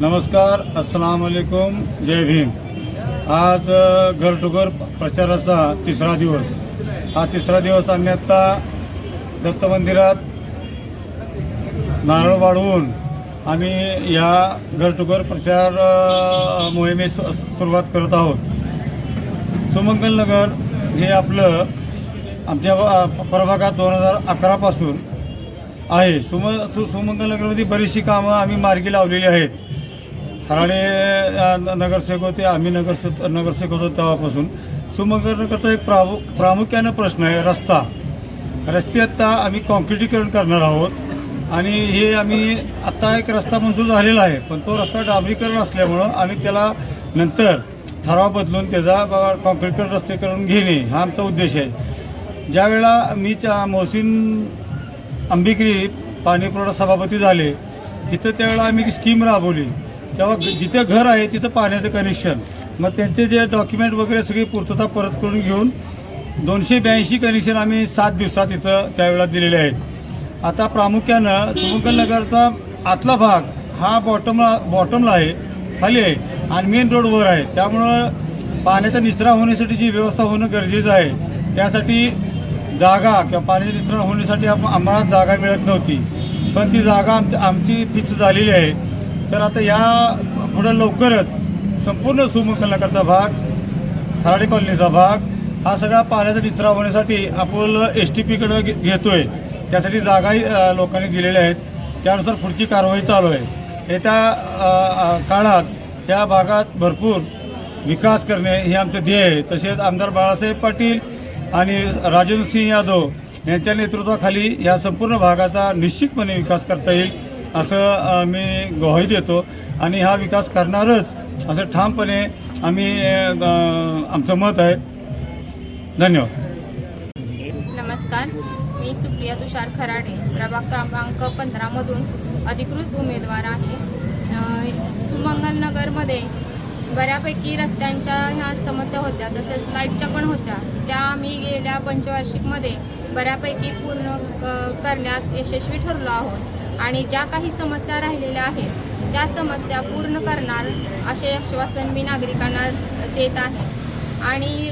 नमस्कार अस्सलाम वालेकुम जय भीम. आज घर टू घर प्रचाराचा तिसरा दिवस. हा तिसरा दिवस आम्ही आत्ता दत्त मंदिरात नारळ वाढवून आम्ही या घर टू घर प्रचार मोहिमेस सुरुवात करत आहोत. सुमंगल नगर हे आपलं आमच्या प्रभागात दोन हजार अकरापासून आहे. सुम सु सुमंगलनगरमध्ये बरीचशी कामं आम्ही मार्गी लावलेली आहेत. खराडे नगरसेवक होते आम्ही नगरसेवक नगरसेवक होतो तेव्हापासून. सुमंगल नगरचा एक प्रामु प्रामुख्यानं प्रश्न आहे रस्ता. रस्ते आत्ता आम्ही कॉन्क्रिटीकरण करणार आहोत. आणि हे आम्ही आत्ता एक रस्ता मंजूर झालेला आहे पण तो रस्ता डांबरीकरण असल्यामुळं आम्ही त्याला नंतर ठराव बदलून त्याचा बाबा रस्ते करून घेणे हा आमचा उद्देश आहे. ज्यावेळेला मी त्या मोहसिन अंबिकरी पाणीपुरवठा सभापती झाले तिथं त्यावेळेला आम्ही स्कीम राबवली. तेव्हा जिथे घर आहे तिथं पाण्याचं कनेक्शन मग त्यांचे जे डॉक्युमेंट वगैरे सगळी पूर्तता परत करून घेऊन दोनशे ब्याऐंशी कनेक्शन आम्ही सात दिवसात इथं त्यावेळेला दिलेले आहेत. आता प्रामुख्यानं सुमंगल नगरचा आतला भाग हा बॉटमला बॉटमला आहे खाली आहे आणि मेन रोडवर आहे. त्यामुळं पाण्याचा निचरा होण्यासाठी जी व्यवस्था होणं गरजेचं आहे त्यासाठी जागा किंवा पाण्याचा निचरा होण्यासाठी आम्हाला जागा मिळत नव्हती. पण ती जागा आमची आमची फिक्स झालेली आहे. तर आता या पुढं लवकरच संपूर्ण सुमुखनगरचा भाग खराडे कॉलनीचा भाग हा सगळा पाण्याचा निचरा होण्यासाठी आपण एस टी पीकडं घेतोय. त्यासाठी जागाही लोकांनी दिलेल्या आहेत. त्यानुसार पुढची कारवाई चालू आहे. येत्या काळात त्या भागात भरपूर विकास करणे हे आमचं ध्येय आहे. तसेच आमदार बाळासाहेब पाटील आणि राजेंद्र सिंह यादव यांच्या नेतृत्वाखाली या संपूर्ण भागाचा निश्चितपणे विकास करता येईल. असं आम्ही मी ग्वाही देतो आणि हा विकास करणारच असं ठामपणे आम्ही आमचं मत आहे. धन्यवाद. नमस्कार. मी सुप्रिया तुषार खराडे प्रभाग क्रमांक पंधरामधून अधिकृत उमेदवार आहे. सुमंगल नगरमध्ये बऱ्यापैकी रस्त्यांच्या ह्या समस्या होत्या तसेच लाईटच्या पण होत्या. त्या आम्ही गेल्या पंचवार्षिकमध्ये बऱ्यापैकी पूर्ण करण्यात यशस्वी ठरलो आहोत. आणि ज्या काही समस्या राहिलेल्या आहेत त्या समस्या पूर्ण करणार असे आश्वासन मी नागरिकांना देत आहे. आणि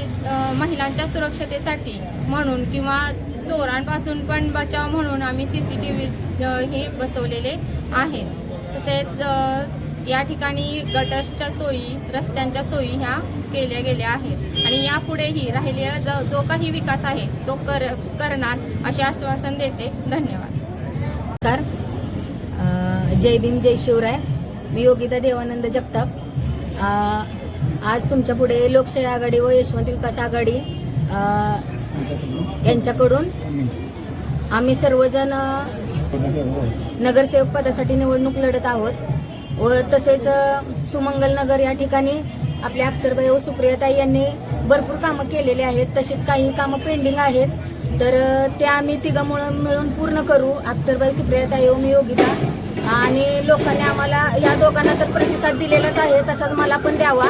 महिलांच्या सुरक्षतेसाठी म्हणून किंवा चोरांपासून पण बचाव म्हणून आम्ही सी सी टी व्ही हे बसवलेले आहेत. तसेच या ठिकाणी गटर्सच्या सोयी रस्त्यांच्या सोयी ह्या केल्या गेल्या आहेत. आणि यापुढेही राहिलेला जो जो काही विकास आहे तो कर करणार असे आश्वासन देते. धन्यवाद. तर जय भीम जय शिवराय मी योगिता देवानंद जगताप. आज तुमच्यापुढे लोकशाही आघाडी व यशवंत विकास आघाडी यांच्याकडून आम्ही सर्वजण नगरसेवक पदासाठी निवडणूक लढत आहोत. व तसेच सुमंगल नगर या ठिकाणी आपल्या अख्तरबाई व सुप्रियाताई यांनी भरपूर कामं केलेली आहेत. तसेच काही कामं पेंडिंग आहेत. तर त्या आम्ही तिघं मिळून पूर्ण करू. अख्तरबाई सुप्रियाताई व मी योगिता आणि लोकांनी आम्हाला या दोघांना तर प्रतिसाद दिलेलाच आहे तसाच मला पण द्यावा.